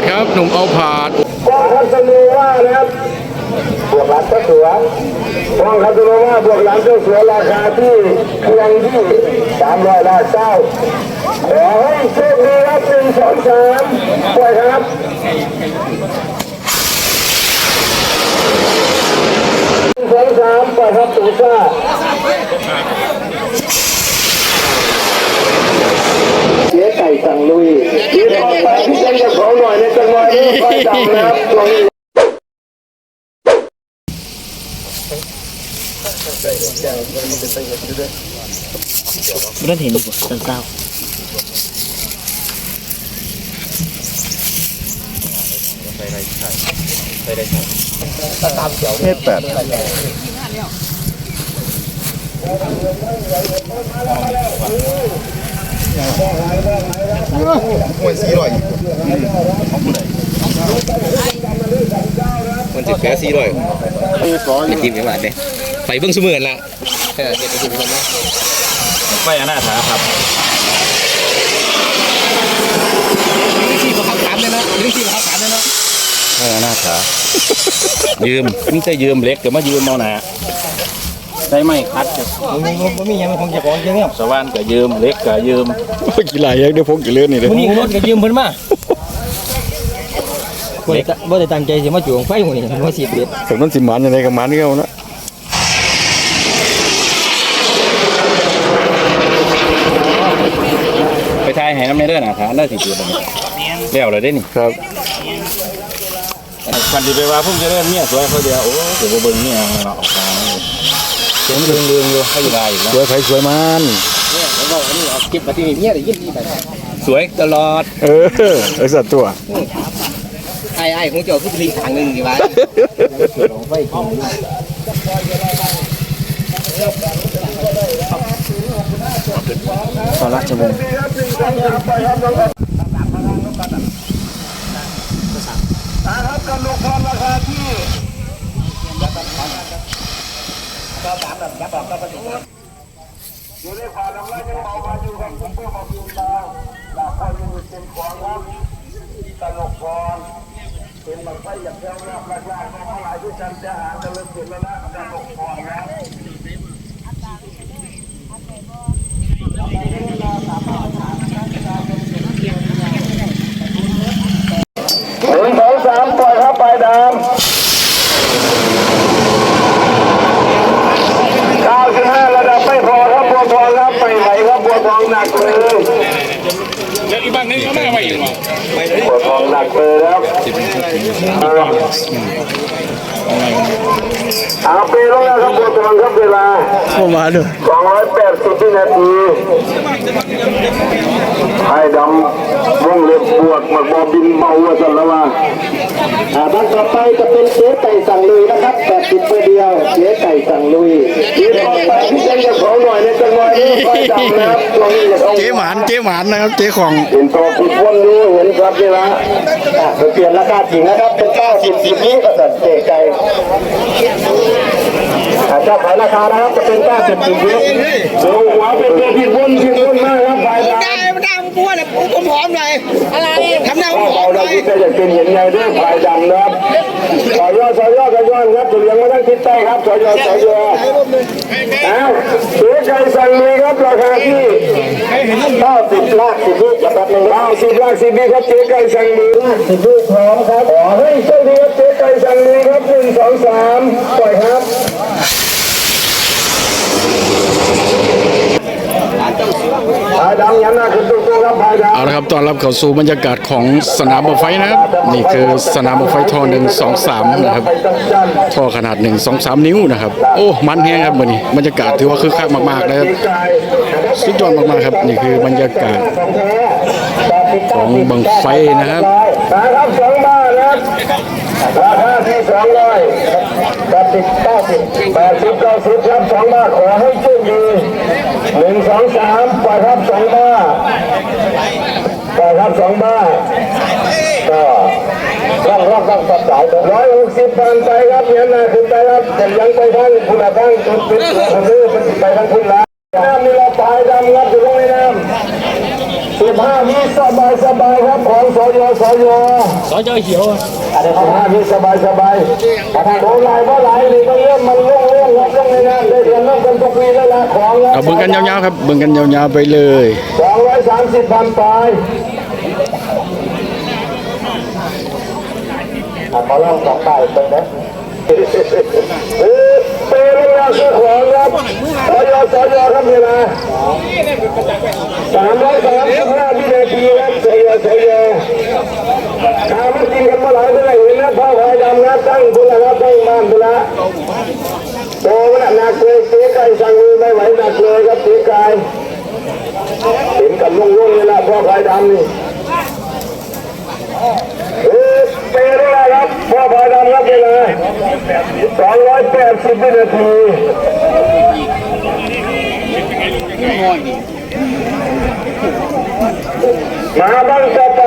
ดครับ หนุ่มเอาผาดกองทัพสนูว่านะครับบวกหลังเจ้าสัวกองทัพสนูว่าบวกหลังเจ้าสัวราคาที่เพียงที่สามร้อยล้านเจ้าขอให้โชคดีครับหนึ่งสองสามปล่อยครับหนึ่งสองสามปล่อยครับตูซ่า สั่งลุยยืนออกไปที่จะเจ้าของหน่อยในจังหวะนี้ไฟดำนะครับตรงนี้ไม่ได้เห็นดีกว่าต้นเศร้าเทศแปด มันสิบแค่สี่ร้อยไม่กินไม่หวานเลยไปเบิ่งเสมือนละแค่เจ็ดสิบคนนะไฟอนาถาครับนี่สี่เขาถามเลยนะนี่สี่เขาถามเลยนะไฟอนาถายืมนี่จะยืมเล็กแต่มายืมเอาหนา ได้ไหมคัดผมมียังคงจะของยังสว่านก็ยืมเล็กก็ยืมกี่หลายอย่างเดี๋ยวพกกี่เลื่อนนี่เลยนี่รถก็ยืมเพิ่นมาบ่ได้บ่ได้ตั้งใจสิมาจูงไฟหมื้นี้มันสิเด็ดแต่มันสิหมันยังไงกับหมันเงี้ยนะไปทายให้น้ำในเด้อนะฐานได้สิจูบแล้วเลยได้นี่ครับกันสิไปว่าพุ่งจะเล่นเมียสวยเขาเดียวโอ้เดี๋ยวบ่เบิ่งเมียเนาะเสียงเรืองเรืองอยู่ให้ได้อีกสแล้วยไผสวยมันเก็บมาที่นี่เนี่ยได้ยินดีไปสวยตลอด เออไอสัตว์ตัวไอ้ไอ้ของเจ้าคือลิงทางหนึ่งดีวะตอนรัชวงศ์นะครับกำหนดค วามราคาที่อยู่ในผ่านน้ำลายยังเบามาอยู่กับผมเพื่อมาพิมพ์ดาวหลักข้อมูลเป็นของครับตลกพรเป็นบังไฟอย่างเดียวนะราคาของหลายที่ฉันจะหาจะเริ่มเปลี่ยนแล้วนะตลกพรนะหนึ่งสองสามปล่อยเข้าไปดำ95ระดับไม่พอครับบัวทองครับไปไหวครับบัวทองหนักเลยแล้วอีกบ้าง ไม่ไหวอีกบัวทองหนักเลยครับเอาปีลงแล้วครับบัวทองครับเวลาเข้ามาด้วย280วินาทีไข่ดำวงเล็บบวกหมักบอบินเบาว่าสันละว่าอ่าบ้านต่อไปจะเป็นเจ๊ไก่สั่งลุยนะครับ80เพื่อเดียวเจ๊ไก่สั่งลุยยืนออกไปที่จะเจ้าของหน่อยในจังหวะนี้ไฟดำนะครับตรงนี้จะต้องเจ๊หมานเจ๊หมานนะครับเจ๊ของเห็นตัวคุณพ้นรู้เห็นครับนี่ละอะเปลี่ยนราคาจริงนะครับเป็น90สิบนี้ก็จะเจ๊ไก่อะเจ้าขายราคานะครับจะเป็น90สิบนี้ดูหัวเป็นตัวพี่พ้นพี่พ้นมากครับไฟดำได้ไม่ได้ผมพูดเลยผมผอมหน่อยอะไรทำหน้าผมผอเบามหเราน่อยที่จะเป็นเห็นไงด้วยไฟดำนะครับสอยย่อสอยย่อสอยย่อครับจะเลี้ยงมาตั้งทิศใต้ครับสอยย่อสอยย่ออ้าวเจ๊ไก่สั่งเลยครับราคาที่90ลากสิบวิแป๊บนึงเอาสิบลากสิบวิครับเจ๊ไก่สั่งมือสิบวิพร้อมครับขอให้โชคดีครับเจ๊ไก่สั่งมือครับหนึ่งสองสามปล่อยครับพายดำยันหน้าขึ้น เอาละครับต้อนรับเข้าสู่บรรยากาศของสนามรถไฟนะครับ นี่คือสนามรถไฟท่อหนึ่งสองสามนะครับท่อขนาดหนึ่งสองสามนิ้วนะครับ โอ้มันแห้งครับวันนี้บรรยากาศถือว่าคึกคักมากๆนะครับไก่สุดยอดมากๆครับ นี่คือบรรยากาศของบังไฟนะครับนะครับสองบ้าครับราคาที่สองร้อยแปดสิบเก้าสิบแปดสิบเก้าสิบครับสองบ้านขอให้โชคดีหนึ่งสองสามปล่อยครับสองบ้าน ปล่อยครับสองบ้านก็ร่องร่องต้องตัดสายร้อยหกสิบพันไปครับเงี้ยนะขึ้นไปครับแต่ยังไปทางคุณอาทางจุดปิดตัวคนนี้มันไปทางคุณละน้ำนี่เราพายดำครับอยู่ตรงในน้ำสิบห้าวิสบายสบายครับของสยสยสอยเขียวอะไรของห้าวิสบายสบายโดนลายเพราะลายนี่ก็เริ่มมันโล่งๆครับตรงนี้นะได้เรียนเริ่มกันทุกปีแล้วละของเอาเบิ่งกันยาวๆครับเบิ่งกันยาวๆไปเลยสองร้อยสามสิบพันป ลายอะขอลองสองปลายตรงนะเออเปย์แล้วนะคือของครับสยสยครับเวลาสามร้อยสามสิบห้าวินาทีครับสยสยถามว่าจริงกันเมื่อไหร่เมื่อไหร่เห็นนะพ่อพายดำนะตั้งบุญแล้วตั้งบ้านบุญละโตมันหนักเลยเสียไก่สั่งมือไม่ไหวหนักเลยครับเสียไก่เห็นกับลุงลุงนี่แหละพ่อพายดำนี่เออ เปย์ได้แล้วครับพ่อพายดำครับเวลาสองร้อยแปดสิบวินาทีมาบ้างต่อไป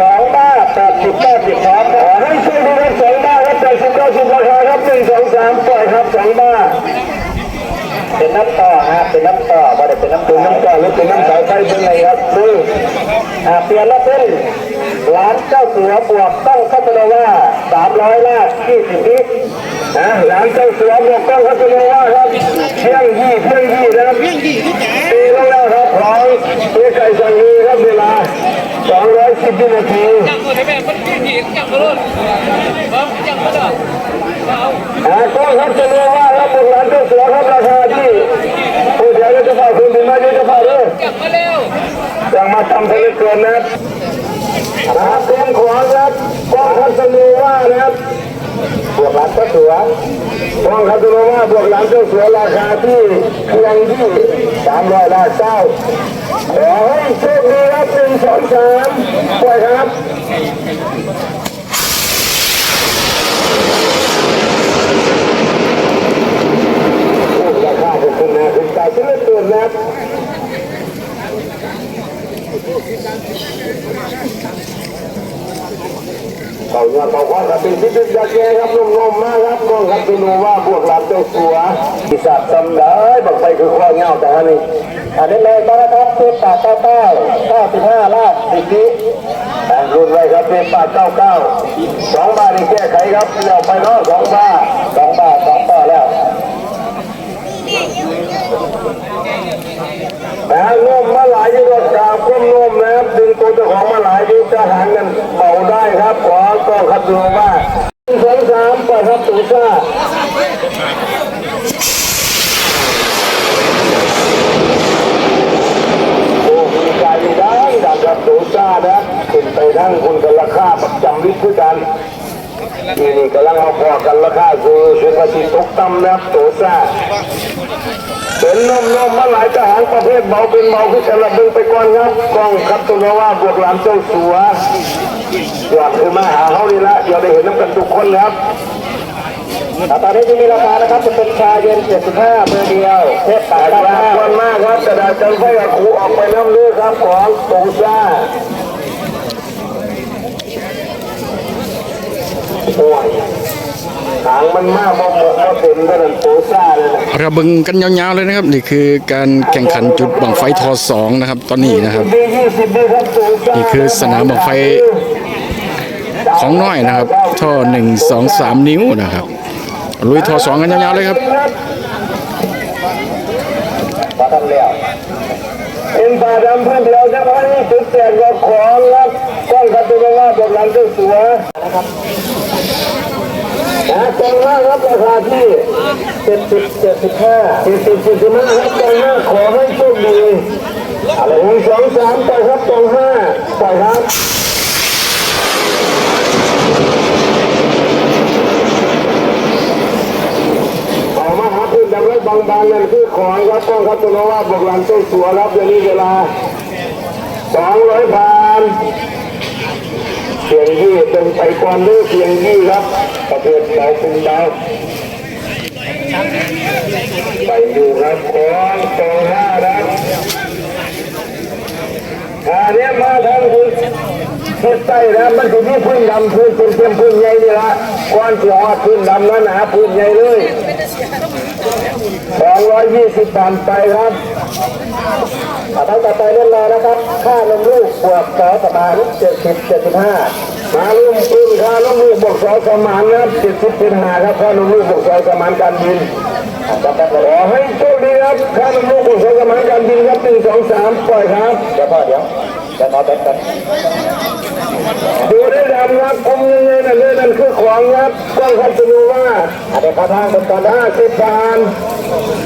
สองบ้าแปดสิบเก้าสิบครับขอให้ช่วยดูครับสองบ้าครับแปดสิบเก้าสิบราคาครับหนึ่งสองสามปล่อยครับสองบ้าเป็นน้ำต่อฮะเป็นน้ำต่อบ่ได้เป็นน้ำเป็นน้ำต่อหรือเป็นน้ำสายไฟเป็นไงครับคืออ่าเปลี่ยนแล้วเป็น ร้านเจ้าสัวบวกต้องคัตโนวาสามร้อยลาดยี่สิบนิดนะร้านเจ้าสัวบวกต้องคัตโนวาครับเที่ยงยี่เที่ยงยี่นะครับตีแล้วแล้วครับพร้อมเตี้ยไก่สังงีครับเวลาสองร้อยสิบวินาทีหากล้องครับจะรู้ว่าครับบนร้านเจ้าสัวครับราคาที่ผู้เสียจะฝากคุณถึงมาจะฝากเลยยังมาทำให้เกินนะ นะครับเป็นของครับกล้องครับจะรู้ว่านะครับบวกร้านเจ้าสัวกล้องครับจะรู้ว่าบวกร้านเจ้าสัวราคาที่เพียงที่สามร้อยล้านเจ้าขอให้โชคดีครับหนึ่งสองสามปล่อยครับราคาเป็นคนนะคุณตาชื่อเตือนนะ เขาเนี่ยเขาว่ากันเป็นที่เป็นยาแก้ครับลมๆมากครับน้องครับไปดูว่าพวกหลานเจ้าสัวปีศาจจำได้บอกไปคือข้อเงาแต่ฮะนี่อันนี้เลยมาแล้วครับเพื่อปากเก้าเก้าเก้าสิบห้าลาดสิบนี้แต่รุ่นไว้ครับเพื่อปากเก้าเก้าสองบาทนี่แก้ไขครับเลี้ยวไปเนาะสองบาทสองบาทสองบาทแล้ว แต่นมมาหลายยี่ห้อกาบก้มนมนะครับดึงตัวเจ้าของมาหลายยี่จะหันกันเบาได้ครับขอต้องคัดดูว่าหนึ่งสองสามปล่อย ครับตูซ่าโอ้มีกายมีได้ดังครับตูซ่านะขึ้นไปทั้งคุณกันราคาประจำวิธีการนี่นี่กำลังมาพอกันราคาคือชุภาษีตกต่ำนะครับตูซ่าเป็นนมนมมาหลายทหารประเภทเบาเป็นเบาคือฉลับดึงไปก่อนครับกองครับตัวว่าบวกหลานเจ้าสัวหยอดคือมาหาเขาดีละเดี๋ยวได้เห็นน้ำกันทุกคนครับ ตอนนี้จะมีราคานะครับจะเป็นชาเย็น 75เบอร์เดียวเพชรปากราคาควรมากครับกระดาษจันไฟกับครูออกไปน้ำเลือครับของตูซ่าโอ้ยหางมันมากมากหมดก็เต็มก็นั่นตูซ่าเลยนะเราเบิ่งกันยาวๆเลยนะครับ นี่คือการแข่งขันจุดบังไฟทอสองนะครับ ตอนนี้นะครับ นี่คือสนามบังไฟของน้อยนะครับ ท่อหนึ่งสองสามนิ้วนะครับ ลุยทอสองกันยาวๆเลยครับมาทำแล้วเป็นป่าดำเพื่อนเดียวจะพานี่สุดแสนกว่าของครับกล้องคัตโนว่าบนหลังเจ้าสัวนะครับนะตรงหน้าครับราคาที่เจ็ดสิบเจ็ดสิบห้าเจ็ดสิบเจ็ดสิบห้าครับตรงหน้าขอให้โชคดีอะไรหนึ่งสองสามไปครับตรงห้าไปครับ อ อกมาหาพื้นบางๆนั่นคือของครับป้องครับตัวว่าบวกหลังเจ้าสัวรับเดี๋ยวนี้เวลาสองร้อยพันเสียงยี่เป็นไปก่อนเลือเสียงยี่ครับ ประเภทเบาคุณดาวไปอยู่ครับของตองห้าครับอันนี้มาทางคุณทิศใต้นะมันคือที่พื้นดำพื้นเป็นเต็มพื้นใหญ่นี่ละก้อนสีหอดพื้นดำนั้นนาพื้นใหญ่เลย สองร้อยยี่สิบาทไปครับต่อไปต่อไปเล่นรอนะครับ ค่านมลูกบวกสอสมานเจ็ดสิบเจ็ดสิบห้ามาลุ่มปืนค่าลุ่มลูกบวกสอสมานนะครับเจ็ดสิบเจ็ดห้าครับค่าลุ่มลูกบวกสอสมานการบินขอให้โชคดีครับ ค่าลุ่มลูกบวกสอสมานการบินครับหนึ่งสองสามปล่อยครับเดี๋ยวพอเดี๋ยว เดี๋ยวพอแป๊บกันดูได้ดำครับกลมยังไงนั่นเลยนั่นคือของครับกล้องคัดดูว่าอันนี้ขอทางเป็นตอนห้าสิบบาท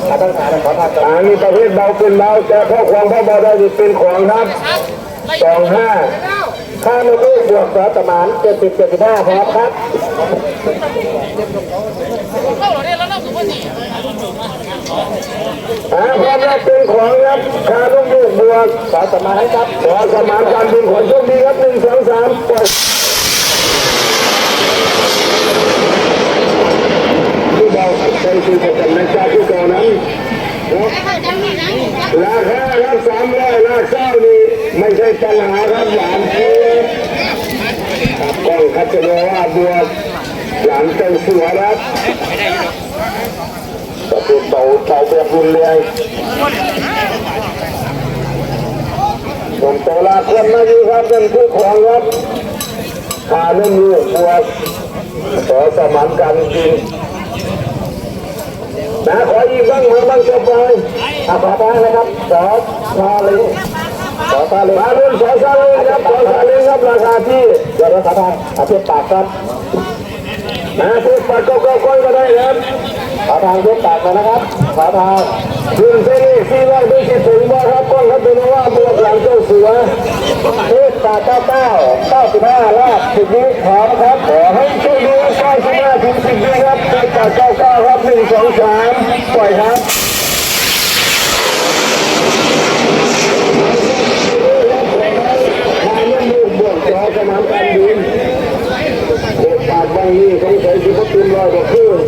อาต้องการขอทานอันนี้ประเภทเบาเป็นเบาแต่พ่อควงพ่อเบาได้เป็นของครับสองห้าค่าลูกลูกบวกสอตมานเจ็ดสิบเจ็ดสิบห้าพร้อมครับ อ่าพร้อมแล้วเป็นของครับค่าลูกลูกบวกสอตมานครับสอตมานการบินขนโชคดีครับหนึ่งสองสามปล่อยที่เบาใช้คือประจำในชาติที่เก่านั้นราคาครับสามร้อยราคานี่ไม่ใช่ปัญหาครับหลานเชื่อครับกล้องคัดจะบอกว่าบัวหลานเต็มสัวครับ เป็นเบาเบาแบบรุนแรงผมโตลาคนมาอยู่ครับเป็นผู้ของครับขาเรื่องนี้บัวขอสมานกันจริงนะขออีกบ้างหมือนบ้างจะไปอาขอทางนะครับสอซาลิงสอซาลิงมารุ่นสอซาลิงครับสอซาลิงครับราคาที่เดี๋ยวเราขอทาอาเทียบปากครับนะเทียบปากก็ก็ก็ได้ครับ ขอทางยบปากมานะครับขอทางขึ้นเส้นนี้สี่ร้อยด้วยสิบถึงบ่ครับก้องครับเป็นว่าบวกหลังเจ้าเสือเทียบปาเก้าเก้าเก้าสิบห้ารอบสิบนี้ขอครับขอให้ช่วยดูเก้าสิบห้าถึงสิบนี้ครับเทียบปาเก้าเก้าครับหนึ่งสองสามปล่อยครับสนามการบินโอกาสบางนี้สงสัยที่เขาตื่นลอยกว่าคืน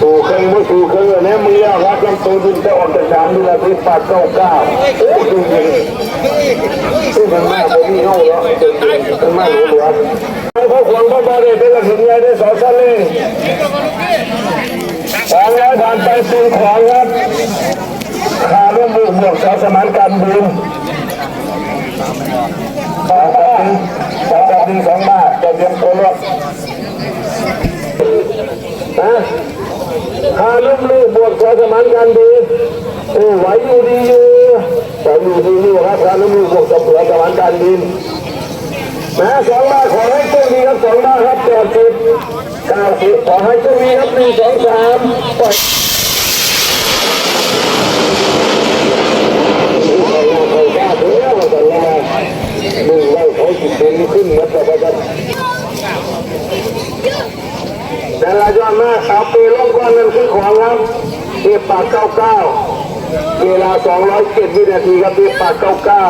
สู่เครื่อ งไม่สู่เครื่องเนี่ยมึงแล้วครับลำตัวดินจะออกจากสามดูแลที่ปากเก้าเก้าโอ้ดูยิงซึ่งมันมากผมมีเงาแล้วมันมากหลวหลวให้พ่อควงพ่อบาเดชเป็นกระถิ่นใหญ่ได้สอนสั้นเลยสองร้อยผ่านไปเป็นของครับขาร่วมมือบวกสาวสมานการบินสองแบบนี้สองแบบนี้สองบาทจะเรียมตัวรถนะ ขาร่วมมือบวกสาวสมานการบินโอ้ไหวอยู่ดีอยู่ไหวอยู่ดีอยู่ครับขาร่วมมือบวกสาวสมานการบินนะสองบาทขอให้โชคดีครับสองบาทครับแปดสิบเก้าสิบขอให้โชคดีครับหนึ่งสองสามปล่อยเขาเขาบ้าเพื่อแต่ละมึงไล่เขาจิตเป็นขึ้นเหมือนกับว่า แต่ละยอดมากสาวปีล่องก้อนนั้นคือของครับเบียปากเก้าเก้าเวลาสองร้อยเจ็ดวินาทีครับเบียปากเก้าเก้า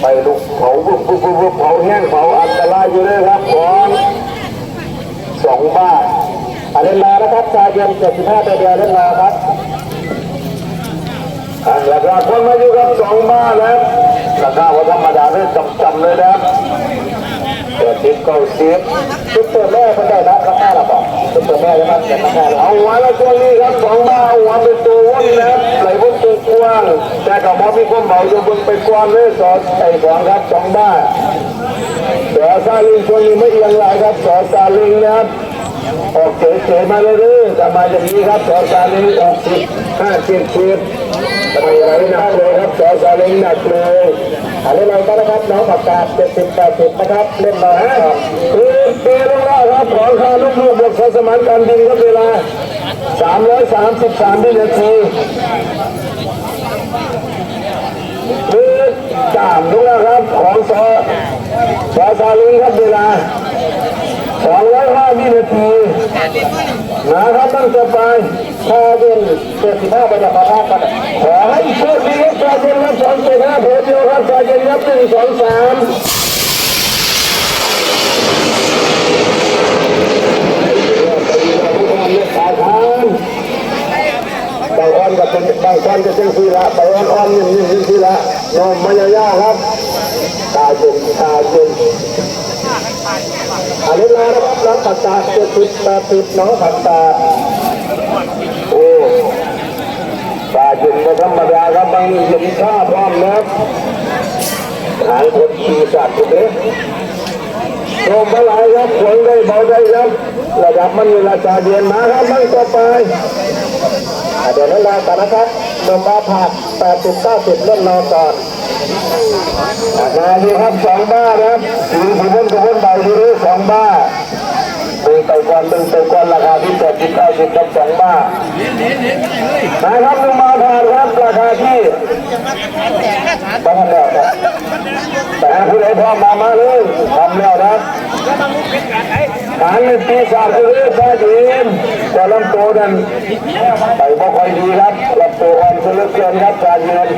ไปลุกเผาปุ๊บปุ๊บปุ๊บปุ๊บเผาแห้งเผาอันตรายอยู่เลยครับของสองบ้านอันนี้มานะครับชายเย็นเจ็ดสิบห้าตัวเดียวเล่นมาครับอันราคาคนมาอยู่กับสองบ้านนะราคาว่าธรรมดาเลยจำๆเลยนะเปิ ดทิปเก้าสิบชุดตัวแม่คนได้นะราคาละบอกชุดตัวแม่แล้วมันจะราคาเอาไว้แล้วตัวนี้ครับสองบ้านเอาไว้เป็นตัววนนะไหลวนตัวกว้างแต่กับมอมีความเบาอยู่บนไปกว้างเลยสอดใส่ของครับสองบ้านเสือซาลิงตัวนี้ไม่เอียงไหลครับสอซาลิงนะครับอ เฉยๆมาเลยเลยๆแต่มาอย่างนี้ครับสอซาเล้งออกสิบห้าสิบสิบทำไมไหลหนักเลยครับสอซาเล้งหนักเลยอันนี้เราก็นะครับน้องปากกาศเจ็ดสิบแปดสิบนะครับเล่นมาฮะคือเปลงแล้วครับของคาลูกลูกบวกสมานการบินครับเวลาสามร้อยสามสิบสามวินาทีคือจามทุกแล้วครับของสอสอซาเล้งครับเวลา สองร้อยห้าวินาทีนะครับตั้งแต่ไปชาเย็นเจ็ดสิบห้าบรรยากาศกันขอให้โชคดีครับชาเย็นครับสองเจ็ดห้าเพจเดียวครับชาเย็นรับหนึ่งสองสามบางคนก็เป็นบางคนก็เป็นสีละบางคนอ่อนยิ่งยิ่งสีละนมมายาครับตาจุ่มตาจุ่ม อันนี้มานะครับน้องผักกาดเจ็ดสิบแปดสิบน้องผักกาดโอ้ปลาจินก็ธรรมดาครับมางเห็นท่าพร้อมนะครับหางคนปีศาจคนนี้ลมพลายครับขวงได้เบาได้ครับระดับมันมีราชาเย็นมาครับมันต่อไปเดี๋ยวนั้นเราต่อนะครับลมอาผาด80 90เล่นนอนก่อนอะมาดีครับสองบ้านะครับสีสีพ้นกับน บ้าดึงไปก่อนดึงไปก่อนราคาที่80 90กับสองบ้านะครับลงมาผาดครับราคาที่ต้องทำแล้วครับแต่ผู้ใดพร้อมมามาเลยทำแล้วนะฐานในปีศาจคือซาจีนแต่ลำตัวนั้นไปบ่ค่อยดีครับลำตัวอ่อนสุดเกินครับซาจีน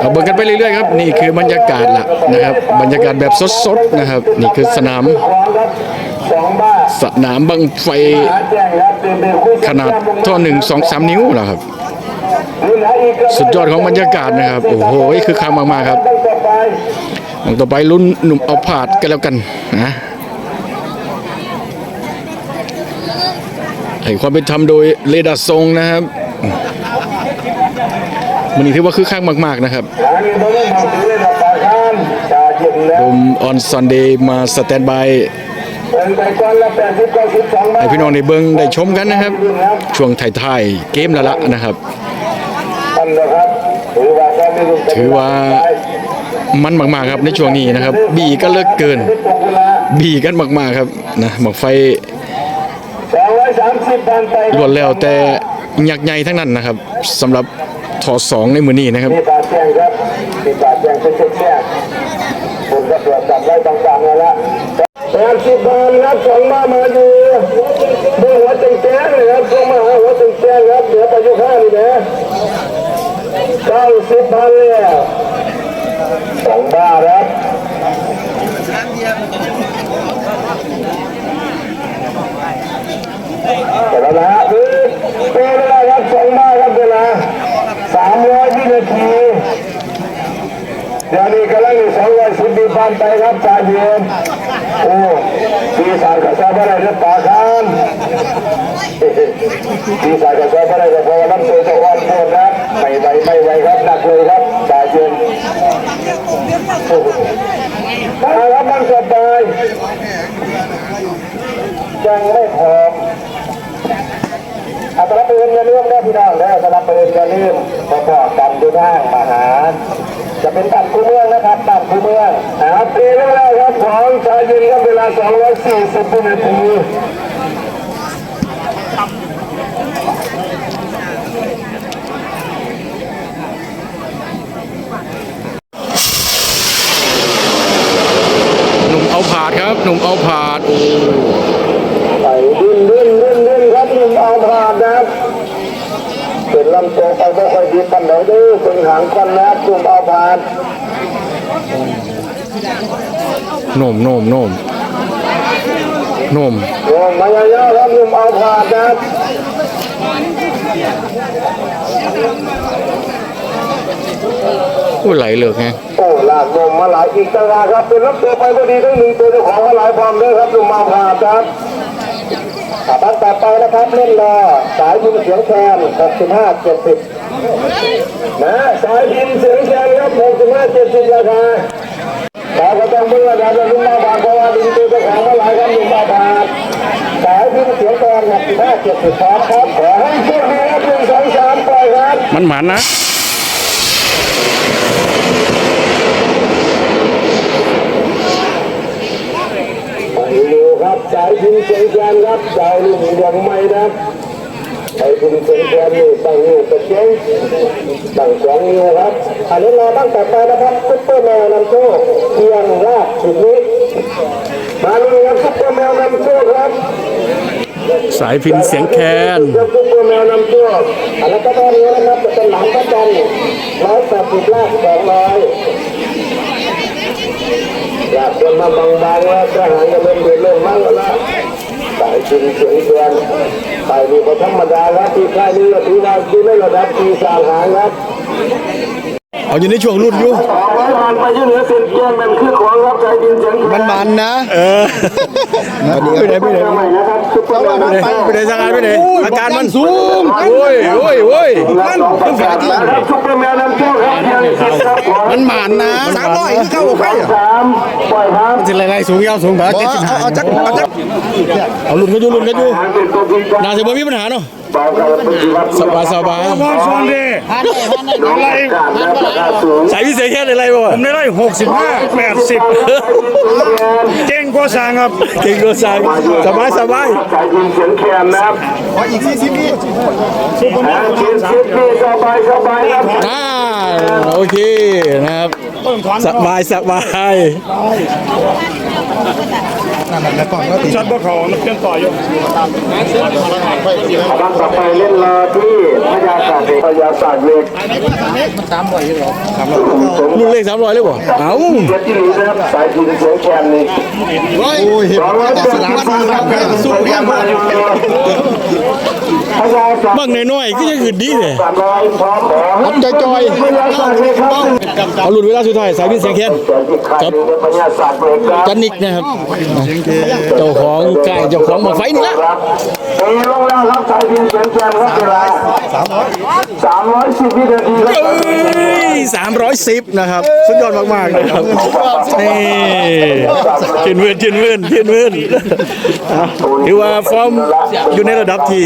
เอาเบิ่งกันไปเรื่อยๆครับนี่คือบรรยากาศล่ะนะครับบรรยากาศแบบสดๆนะครับ นี่คือสนามสนามบังไฟขนาดท่าหนึ่งสองสามนิ้วแล้วครับ สุดยอดของบรรยากาศนะครับ โอ้โหคือคักมากๆครับต่อไปต่อไปรุ่นหนุ่มเอาผาดกันแล้วกันนะให้ความเป็นธรรมโดยเลดาทรงนะครับ มันนี้ถือว่าคือคักมาก ๆ นะครับฐานนี้ต้องเล่นของถือเลยครับปาคานชาเย็นแล้วมออนซันเดย์มาสแตนบายไปก่อนละแปดสิบเก้าสิบสองบ้าให้พี่น้องได้เบิ่งได้ชมกันนะครับ ช่วงท้ายๆเกมล้วละนะครับ ถือว่ามันมากๆครับในช่วงนี้นะครับ บีก็เลิกเกิน บีกันมากๆครับนะหมอกไฟสองร้อยสามสิบพันไปรวดแล้วแต่ยักษ์ใหญ่ทั้งนั้นนะครับสำหรับ ทอสองในมือนี้นะครับมีตาแจ้งครับมีตาแจ้งเป็นเช็คแจ้งผมก็ตรวจจับไว้ต่างๆแล้วละแปดสิบพันครับสองมามาอยู่เมื่อหัวตึงแจ้งเลยครับสองมาหาหัวตึงแจ้งครับเดี๋ยวไปอยู่ข้านี่นะเก้าสิบพันเลยสองบ้าครับแต่ละนะคือเป็นเวลาครับสองบ้าครับเวลา สามร้อยวินาทีเดี๋ยวนี้กำลังอยู่สองร้อยสิบปีผ่านไปครับชาเย็นโอ้ปีศาจกระซาบอะไรเรื่องปากครับปีศาจกระซาบอะไรก็เพราะว่าน้ำตัวจะอ่อนโทษนะไม่ไหวไม่ไหวครับหนักเลยครับชาเย็นมาครับมันสบายยังไม่พอ อัตราเปืนอย่าลืมได้พี่น้องได้อัตราเปืนอย่าลืมพอบอกกันดูทางมหา จะเป็นบ้านคูเมืองนะครับบ้านคูเมืองหาเปลี่ยนแล้วครับของชายยิงครับเวลา 240วินาทีหนุ่มเอาผาดครับ หนุ่มเอาผาดโอ้ ไปดิ้นดิ้นดิ้นดิ้นครับยิงเอาผ่านนะครับ เป็นลำตัวไปไม่ค่อยดีปันไหนเด้อเป็นหางคนนะครับจุ่มเอาผ่านโนมโนมโนมโนมโอ้มายาวๆครับจุ่มเอาผ่านนะครับอุ้ยไหลเลือกไงโอ้ลากลมมาหลายอีกต่างหากครับเป็นรับตัวไปพอดีทั้งหนึ่งตัวเจ้าของก็หลายความด้วยครับจุ่มเอาผ่านครับ บ้านต่อไปนะครับเล่นรอสายยิงเสียงแคน65 70นะสายยิงเสียงแคนครับ65 70ราคาเราก็ต้องเมื่อนะจะลุงมาบาทเพราะว่าดึงตัวเจ้าของมาหลายครับลุงมาบาทสายยิงเสียงแคน65 70ครับครับขอให้โชคดีครับหนึ่งสองสามปล่อยครับมันหมันนะ ไปเร็วครับ สายยิงเสียงแคนครับดาวลุงดวงใหม่นะครับไอ้คุณเสียงแคนนี่ตั้งนิ้วตะเกียงตั้งสองนิ้วครับอันนี้เราตั้งแต่ไปนะครับซุปเปอร์แมวนำโชคเพียงรากสุดนี้มาลุ้นครับซุปเปอร์แมวนำโชคครับสายพินเสียงแคนครับซุปเปอร์แมวนำโชคอันนั้นก็ตอนนี้นะครับจะเป็นหลังพระจันทร์ร้อยแปดสิบลากสองร้อยอยา กคนมาบางๆว่าทหารจะเริ่มเดือดเริ่มมั่งแล้วนะสายจริงเสียงเตือนสายนี้ก็ธรรมดาครับที่ค่ายนี้ก็ถือว่าที่ไม่ระดับปีศาหางครับ เอาอยู่ในช่วงรุ่นอยู่สองร้อยผ่านไปยื่นเหนือเส้นแยงนั่นคือของรับใจดินเสียงมันมันนะ เออไปไหนไปไหนใหม่นะครับซุปเปอร์แมนไปไหนไปไหนสักการไปไหนอาการมันสูงโอ้ยโอ้ยโอ้ยมันต้องฝากนะครับซุปเปอร์แมนนำโชคครับเพียงสิบครับมันหมานนะสามร้อยเข้าไปสามปล่อยครับจะไรๆสูงยาวสูงแบบเจ็ดสิบห้าเอาจักเอาจักเอาลุ่นกันอยู่ลุ่นกันอยู่ทางเป็นตัวพิการน่าจะไม่มีปัญหาเนาะ เบาการปฏิบัติสบายสบายน้องการและราคาสูงใส่พิเศษแค่ไหนบ่ผมได้ไล่หกสิบห้าแปดสิบเก่งกว่าสางครับเก่งก็สั่งสบายสบายสายยิงเสียงแคนนะครับอีกสี่สิบวิสิบวิสบายสบายครับอ่าโอเคนะครับสบายสบาย ชัดว่าเขานักเรียนต่อยกครั้งต่อไปเล่นรอที่พยาศาสตร์เด็กพยาศาสตร์เล็กสามร้อยยี่หรอรุ่นเลขสามร้อยเลยบ่เอ้าเจ็ดที่หลีนะครับสายยิงเสียงแคนนี่สองร้อยแปดสิบครับสู้เพียงพอพยาศาสตร์บางน้อยๆก็ยังอื่นดีเลยสามร้อยพร้อมขอให้จอย เอาหลุดเวลาสุดท้ายสายวินเสียาศาสตร์เล็กครับจันนิกนะครับเจ้าของไก่เจ้าของหมอไฟนี่ละตีลงแล้วครับสายวินเสียงแคนครับเวลา สามร้อยสามร้อยสิบวินาทีครับสามร้อยสิบนะครับ สุดยอดมากๆนะครับนี่เทียนเวือนเทียนเวือนเทียนเวือนอะถือว่าฟอร์มอยู่ในระดับที่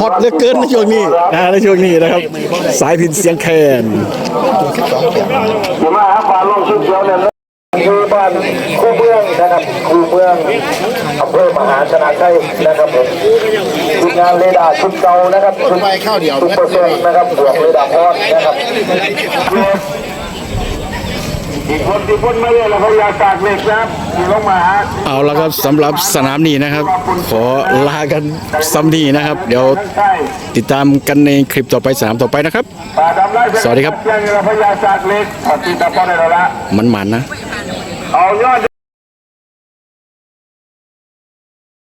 ฮอตเหลือเกินในช่วงนี้นะในช่วงนี้นะครับ สายพินเสียงแคนอย่ามาหาความลงชุดเดียวเนี่ยคือบ้านคู่เมือง นะครับคู่เมืองอำเภอมหาชนะชัยนะครับผมทีมงานเรดาร์ชุดเก่านะครับชุดไปข้าวเดียวชุดเปอร์เซ็นต์นะครับบวกเรดาร์พอดนะครับอีกคนที่พ้นมาเรื่อยแล้วพยาตากเหล็กนะครับที่ลงมาหาเอาละครับสำหรับสนามนี้นะครับ ขอลากันซ้ำนี้นะครับ เดี๋ยวทั้งใต้ติดตามกันในคลิปต่อไปสนามต่อไปนะครับป่าดำไร่สวัสดีครับยังพยาตากเหล็กปฏิบัติต่อได้แล้วละมันมันๆนะเอายอด